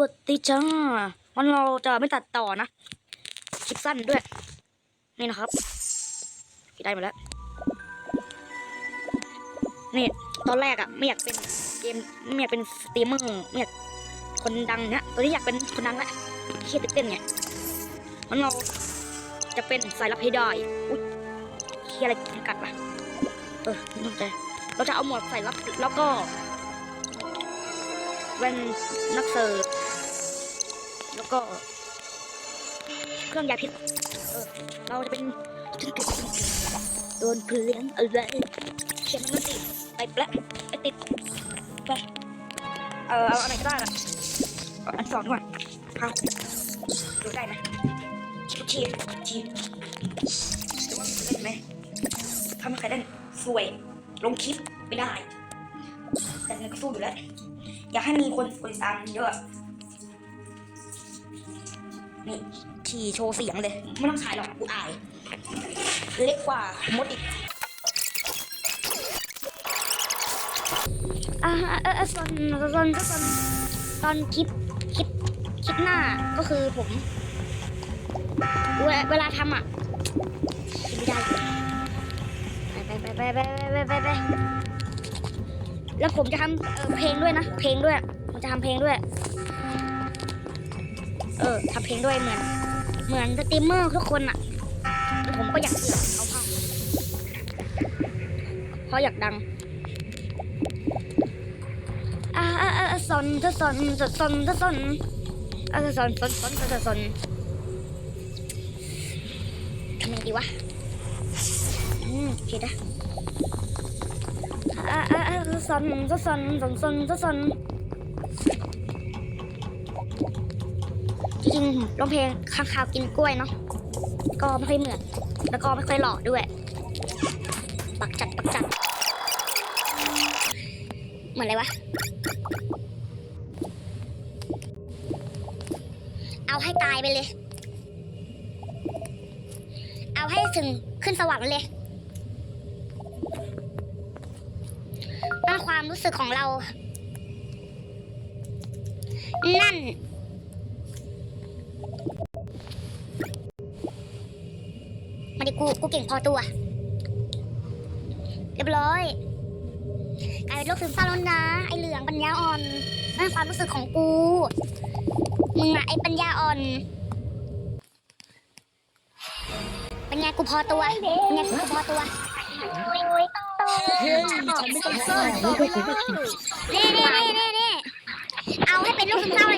วัสดีจ้าวันเราจะไม่ตัดต่อนะคลิปสั้นด้วย นี่นะครับได้มาแล้ว นี่ ตอนแรกอะไม่อยากเป็นเกมไม่อยากเป็นสตรีมเมอร์ไม่อยากคนดังเนี่ยตอนนี้อยากเป็นคนดังและเครียดตื่นเต้นไงมันเราจะเป็นสายลับให้ได้อุ้ยเครียดอะไรกัดปะเออไม่ต้องใจเราจะเอาหมวดใส่ลับแล้วก็แว่นนักเสิร์ฟ ก็ เครื่องยาพิษเออเราจะเป็นโดนเพลี้ยงอะไรเขียนมันสิไปแปะไปติดไปเออเอาอะไรก็ได้ละอันสองดีกว่าพาดูได้ไหมชิบชีชีดูว่ามันเล่นไหมถ้าไม่ใครเล่นสวย ลงคลิปไม่ได้ แต่เงินก็สู้อยู่แล้ว อยากให้มีคนกดติดตามเยอะ นี่ฉี่โชว์เสียงเลย ไม่ต้องขายหรอกกูอาย เล็กกว่ามดอีกอ่าเออส่วนส่วนส่วนตอนคลิปคลิปคลิปหน้าก็คือผม เวลาทำอะคิดไม่ได้ไปไปไปไปไปไปไปแล้วผมจะทำเพลงด้วยนะ เพลงด้วยผมจะทำเพลงด้วย เออทำเพลงด้วยเหมือน เหมือนสตรีมเมอร์ทุกคนอะ ผมก็อยากเสือกเอาภาเพราะอยากดังอ่าอ่าอ่าสนจะสนจะสนจะสนอ่าสนสนสนจะสนทำยังไงดีวะอืมผิดอะอ่าอ่าอ่าสนจะสนสนสนจะสน จริงร้องเพลงข้างคาวกินกล้วยเนาะก็ไม่ค่อยเหมือนแล้วก็ไม่ค่อยหล่อด้วย ปักจัดปักจัด เหมือนอะไรวะ เอาให้ตายไปเลย เอาให้ถึงขึ้นสวรรค์เลยนั่นความรู้สึกของเรา นั่น กูกูเก่งพอตัว เรียบร้อย กลายเป็นโรคซึมเศร้าแล้วนะ ไอเหลืองปัญญาอ่อนนั่นความรู้สึกของกู มึงอะไอปัญญาอ่อนป็นไงกูพอตัวป็นไงกูพอตัวเฮ้ยฉันไม่ต้องสร้างต่อไปแล้วนี่นี่นี่นี่นี่เอาให้เป็นลูกซึมเศร้าเลย